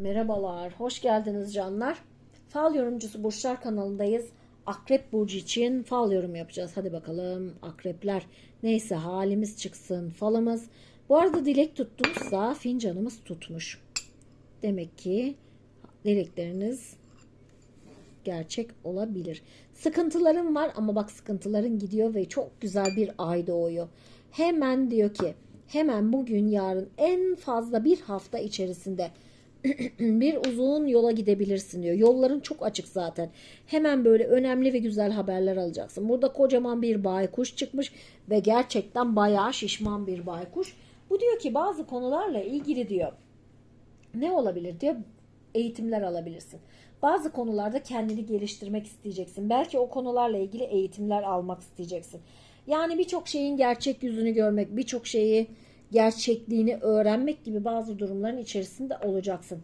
Merhabalar, hoş geldiniz canlar. Fal yorumcusu Burçlar kanalındayız. Akrep Burcu için fal yorum yapacağız. Hadi bakalım akrepler. Neyse halimiz çıksın falımız. Bu arada dilek tuttumuzsa fincanımız tutmuş. Demek ki dilekleriniz gerçek olabilir. Sıkıntılarım var ama bak sıkıntıların gidiyor ve çok güzel bir ay doğuyor. Hemen diyor ki hemen bugün yarın en fazla bir hafta içerisinde bir uzun yola gidebilirsin diyor. Yolların çok açık zaten. Hemen böyle önemli ve güzel haberler alacaksın. Burada kocaman bir baykuş çıkmış ve gerçekten bayağı şişman bir baykuş. Bu diyor ki bazı konularla ilgili diyor. Ne olabilir diyor. Eğitimler alabilirsin. Bazı konularda kendini geliştirmek isteyeceksin. Belki o konularla ilgili eğitimler almak isteyeceksin. Yani birçok şeyin gerçek yüzünü görmek, birçok şeyi gerçekliğini öğrenmek gibi bazı durumların içerisinde olacaksın.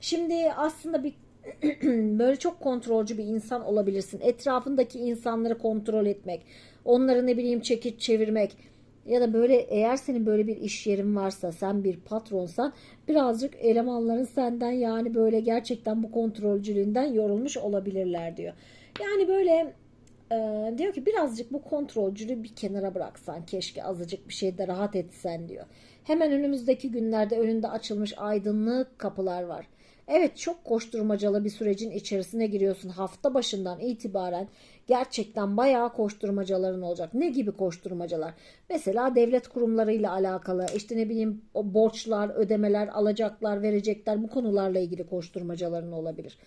Şimdi aslında bir böyle çok kontrolcü bir insan olabilirsin. Etrafındaki insanları kontrol etmek, onları ne bileyim çekip çevirmek ya da böyle eğer senin böyle bir iş yerin varsa, sen bir patronsan birazcık elemanların senden yani böyle gerçekten bu kontrolcülüğünden yorulmuş olabilirler diyor. Yani böyle ee, diyor ki birazcık bu kontrolcülüğü bir kenara bıraksan keşke azıcık bir şeyde rahat etsen diyor. Hemen önümüzdeki günlerde önünde açılmış aydınlık kapılar var. Evet çok koşturmacalı bir sürecin içerisine giriyorsun. Hafta başından itibaren gerçekten bayağı koşturmacaların olacak. Ne gibi koşturmacalar? Mesela devlet kurumlarıyla alakalı işte ne bileyim borçlar, ödemeler, alacaklar, verecekler bu konularla ilgili koşturmacaların olabilir.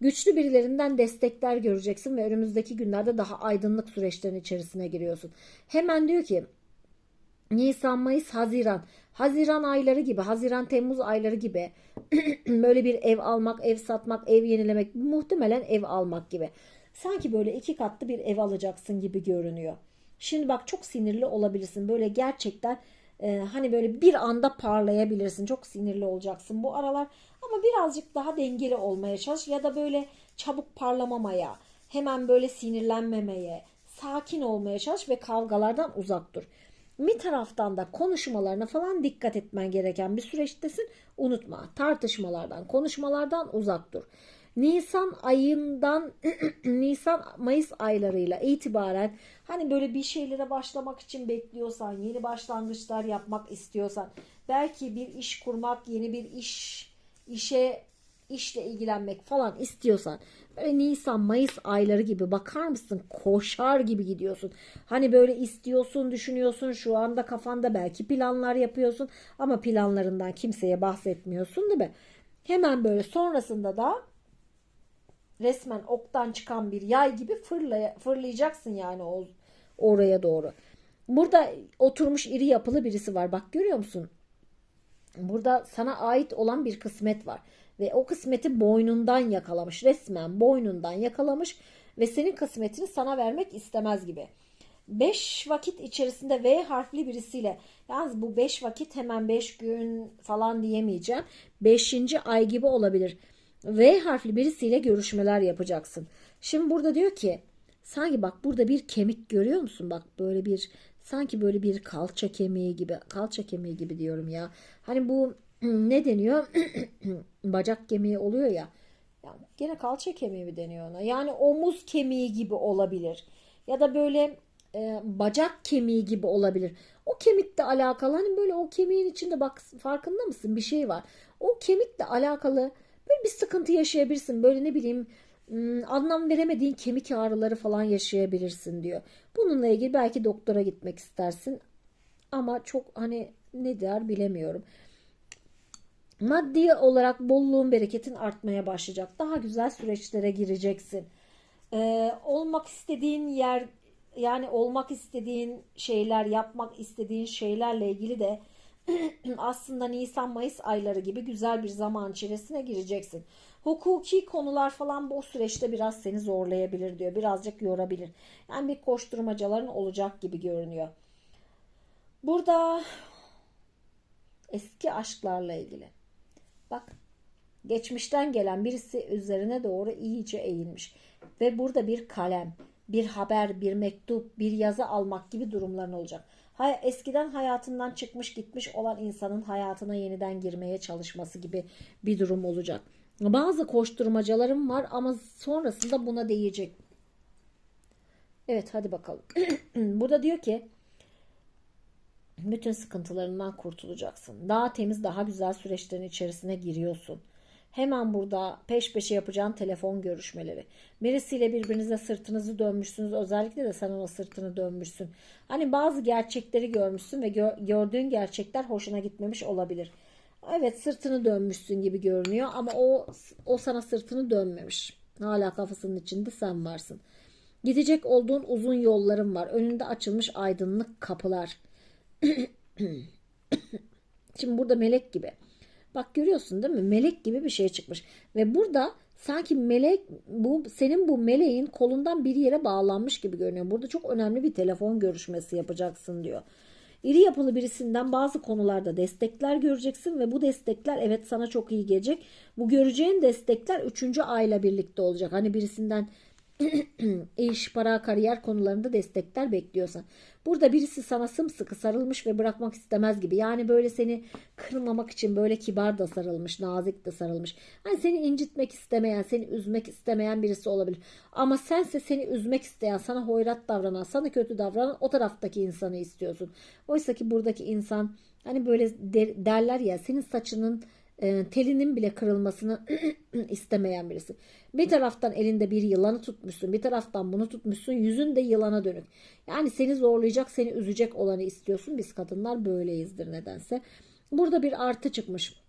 Güçlü birilerinden destekler göreceksin ve önümüzdeki günlerde daha aydınlık süreçlerin içerisine giriyorsun. Hemen diyor ki Nisan, Mayıs, Haziran. Haziran ayları gibi, Haziran, Temmuz ayları gibi böyle bir ev almak, ev satmak, ev yenilemek, muhtemelen ev almak gibi. Sanki böyle iki katlı bir ev alacaksın gibi görünüyor. Şimdi bak çok sinirli olabilirsin. Böyle gerçekten e, hani böyle bir anda parlayabilirsin. Çok sinirli olacaksın bu aralar. Ama birazcık daha dengeli olmaya çalış ya da böyle çabuk parlamamaya, hemen böyle sinirlenmemeye, sakin olmaya çalış ve kavgalardan uzak dur. Bir taraftan da konuşmalarına falan dikkat etmen gereken bir süreçtesin. Unutma tartışmalardan, konuşmalardan uzak dur. Nisan ayından Nisan Mayıs aylarıyla itibaren hani böyle bir şeylere başlamak için bekliyorsan, yeni başlangıçlar yapmak istiyorsan, belki bir iş kurmak, yeni bir iş işe işle ilgilenmek falan istiyorsan böyle Nisan Mayıs ayları gibi bakar mısın koşar gibi gidiyorsun. Hani böyle istiyorsun düşünüyorsun şu anda kafanda belki planlar yapıyorsun ama planlarından kimseye bahsetmiyorsun değil mi? Hemen böyle sonrasında da resmen oktan çıkan bir yay gibi fırlay fırlayacaksın yani oraya doğru. Burada oturmuş iri yapılı birisi var. Bak görüyor musun? Burada sana ait olan bir kısmet var. Ve o kısmeti boynundan yakalamış. Resmen boynundan yakalamış. Ve senin kısmetini sana vermek istemez gibi. 5 vakit içerisinde V harfli birisiyle yalnız bu 5 vakit hemen 5 gün falan diyemeyeceğim. 5. ay gibi olabilir. V harfli birisiyle görüşmeler yapacaksın. Şimdi burada diyor ki sanki bak burada bir kemik görüyor musun? Bak böyle bir sanki böyle bir kalça kemiği gibi kalça kemiği gibi diyorum ya. Hani bu ne deniyor? Bacak kemiği oluyor ya. Yani gene kalça kemiği mi deniyor ona? Yani omuz kemiği gibi olabilir. Ya da böyle e, bacak kemiği gibi olabilir. O kemikle alakalı hani böyle o kemiğin içinde bak farkında mısın bir şey var. O kemikle alakalı böyle bir sıkıntı yaşayabilirsin. Böyle ne bileyim anlam veremediğin kemik ağrıları falan yaşayabilirsin diyor. Bununla ilgili belki doktora gitmek istersin ama çok hani ne der bilemiyorum. Maddi olarak bolluğun bereketin artmaya başlayacak. Daha güzel süreçlere gireceksin. Ee, olmak istediğin yer yani olmak istediğin şeyler, yapmak istediğin şeylerle ilgili de aslında Nisan Mayıs ayları gibi güzel bir zaman içerisine gireceksin. Hukuki konular falan bu süreçte biraz seni zorlayabilir diyor. Birazcık yorabilir. Yani bir koşturmacaların olacak gibi görünüyor. Burada eski aşklarla ilgili. Bak geçmişten gelen birisi üzerine doğru iyice eğilmiş. Ve burada bir kalem, bir haber, bir mektup, bir yazı almak gibi durumların olacak. Eskiden hayatından çıkmış gitmiş olan insanın hayatına yeniden girmeye çalışması gibi bir durum olacak. Bazı koşturmacalarım var ama sonrasında buna değecek. Evet hadi bakalım. Burada diyor ki bütün sıkıntılarından kurtulacaksın. Daha temiz, daha güzel süreçlerin içerisine giriyorsun. Hemen burada peş peşe yapacağın telefon görüşmeleri. Birisiyle birbirinize sırtınızı dönmüşsünüz. Özellikle de sen ona sırtını dönmüşsün. Hani bazı gerçekleri görmüşsün ve gö- gördüğün gerçekler hoşuna gitmemiş olabilir. Evet sırtını dönmüşsün gibi görünüyor ama o o sana sırtını dönmemiş. Hala kafasının içinde sen varsın. Gidecek olduğun uzun yolların var. Önünde açılmış aydınlık kapılar. Şimdi burada melek gibi. Bak görüyorsun değil mi? Melek gibi bir şey çıkmış. Ve burada sanki melek bu senin bu meleğin kolundan bir yere bağlanmış gibi görünüyor. Burada çok önemli bir telefon görüşmesi yapacaksın diyor. İri yapılı birisinden bazı konularda destekler göreceksin ve bu destekler evet sana çok iyi gelecek. Bu göreceğin destekler üçüncü ayla birlikte olacak. Hani birisinden iş, para, kariyer konularında destekler bekliyorsan. Burada birisi sana sımsıkı sarılmış ve bırakmak istemez gibi. Yani böyle seni kırmamak için böyle kibar da sarılmış, nazik de sarılmış. Hani seni incitmek istemeyen, seni üzmek istemeyen birisi olabilir. Ama sense seni üzmek isteyen, sana hoyrat davranan, sana kötü davranan o taraftaki insanı istiyorsun. Oysa ki buradaki insan hani böyle derler ya senin saçının e, telinin bile kırılmasını istemeyen birisi. Bir taraftan elinde bir yılanı tutmuşsun, bir taraftan bunu tutmuşsun, yüzün de yılana dönük. Yani seni zorlayacak, seni üzecek olanı istiyorsun. Biz kadınlar böyleyizdir nedense. Burada bir artı çıkmış.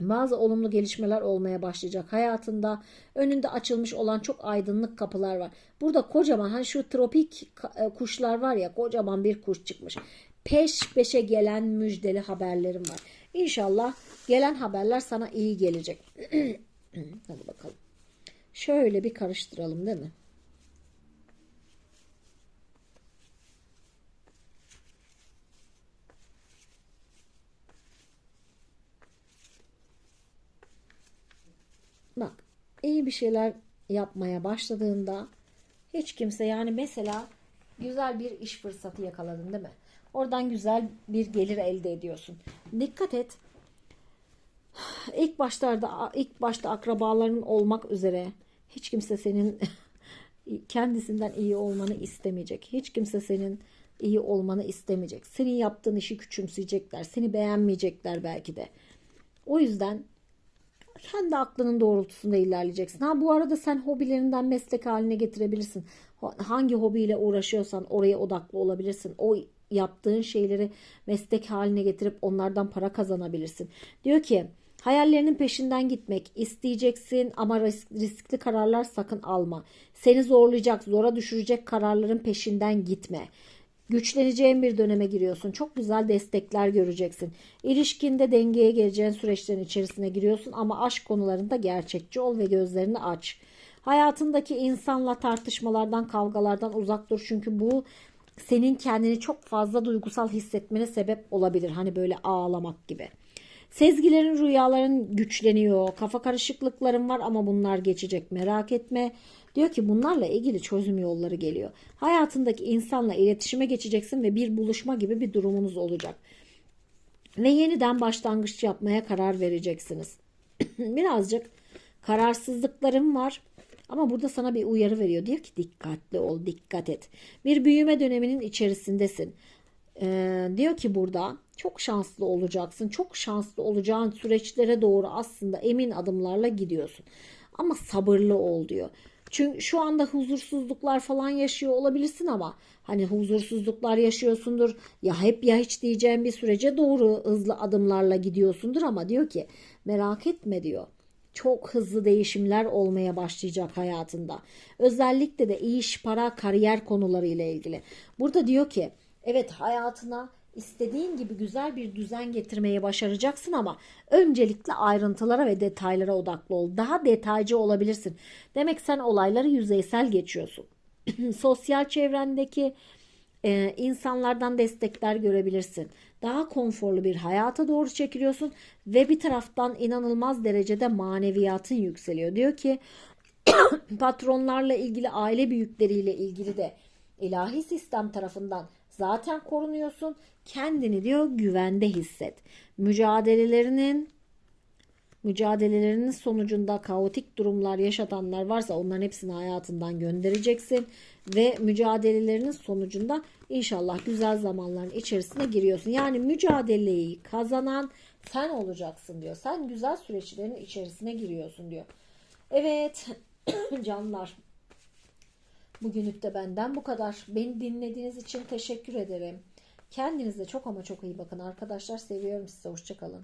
Bazı olumlu gelişmeler olmaya başlayacak hayatında. Önünde açılmış olan çok aydınlık kapılar var. Burada kocaman hani şu tropik e, kuşlar var ya kocaman bir kuş çıkmış. Peş peşe gelen müjdeli haberlerim var. İnşallah gelen haberler sana iyi gelecek. Hadi bakalım. Şöyle bir karıştıralım değil mi? Bak iyi bir şeyler yapmaya başladığında hiç kimse yani mesela güzel bir iş fırsatı yakaladın değil mi? Oradan güzel bir gelir elde ediyorsun. Dikkat et. İlk başlarda ilk başta akrabaların olmak üzere hiç kimse senin kendisinden iyi olmanı istemeyecek. Hiç kimse senin iyi olmanı istemeyecek. Senin yaptığın işi küçümseyecekler. Seni beğenmeyecekler belki de. O yüzden kendi aklının doğrultusunda ilerleyeceksin. Ha bu arada sen hobilerinden meslek haline getirebilirsin. Hangi hobiyle uğraşıyorsan oraya odaklı olabilirsin. O yaptığın şeyleri meslek haline getirip onlardan para kazanabilirsin. Diyor ki hayallerinin peşinden gitmek isteyeceksin ama riskli kararlar sakın alma. Seni zorlayacak, zora düşürecek kararların peşinden gitme. Güçleneceğin bir döneme giriyorsun. Çok güzel destekler göreceksin. İlişkinde dengeye geleceğin süreçlerin içerisine giriyorsun ama aşk konularında gerçekçi ol ve gözlerini aç. Hayatındaki insanla tartışmalardan, kavgalardan uzak dur. Çünkü bu senin kendini çok fazla duygusal hissetmene sebep olabilir. Hani böyle ağlamak gibi. Sezgilerin, rüyaların güçleniyor. Kafa karışıklıkların var ama bunlar geçecek. Merak etme. Diyor ki bunlarla ilgili çözüm yolları geliyor. Hayatındaki insanla iletişime geçeceksin ve bir buluşma gibi bir durumunuz olacak. Ve yeniden başlangıç yapmaya karar vereceksiniz. Birazcık kararsızlıklarım var. Ama burada sana bir uyarı veriyor. Diyor ki dikkatli ol, dikkat et. Bir büyüme döneminin içerisindesin. Ee, diyor ki burada çok şanslı olacaksın. Çok şanslı olacağın süreçlere doğru aslında emin adımlarla gidiyorsun. Ama sabırlı ol diyor. Çünkü şu anda huzursuzluklar falan yaşıyor olabilirsin ama hani huzursuzluklar yaşıyorsundur ya hep ya hiç diyeceğim bir sürece doğru hızlı adımlarla gidiyorsundur ama diyor ki merak etme diyor çok hızlı değişimler olmaya başlayacak hayatında. Özellikle de iş, para, kariyer konuları ile ilgili. Burada diyor ki evet hayatına istediğin gibi güzel bir düzen getirmeyi başaracaksın ama öncelikle ayrıntılara ve detaylara odaklı ol. Daha detaycı olabilirsin. Demek sen olayları yüzeysel geçiyorsun. Sosyal çevrendeki e, insanlardan destekler görebilirsin. Daha konforlu bir hayata doğru çekiliyorsun ve bir taraftan inanılmaz derecede maneviyatın yükseliyor. Diyor ki patronlarla ilgili, aile büyükleriyle ilgili de ilahi sistem tarafından zaten korunuyorsun. Kendini diyor güvende hisset. Mücadelelerinin mücadelelerinin sonucunda kaotik durumlar yaşatanlar varsa onların hepsini hayatından göndereceksin ve mücadelelerinin sonucunda inşallah güzel zamanların içerisine giriyorsun. Yani mücadeleyi kazanan sen olacaksın diyor. Sen güzel süreçlerin içerisine giriyorsun diyor. Evet canlar bugünlük de benden bu kadar. Beni dinlediğiniz için teşekkür ederim. Kendinize çok ama çok iyi bakın arkadaşlar. Seviyorum sizi. Hoşçakalın.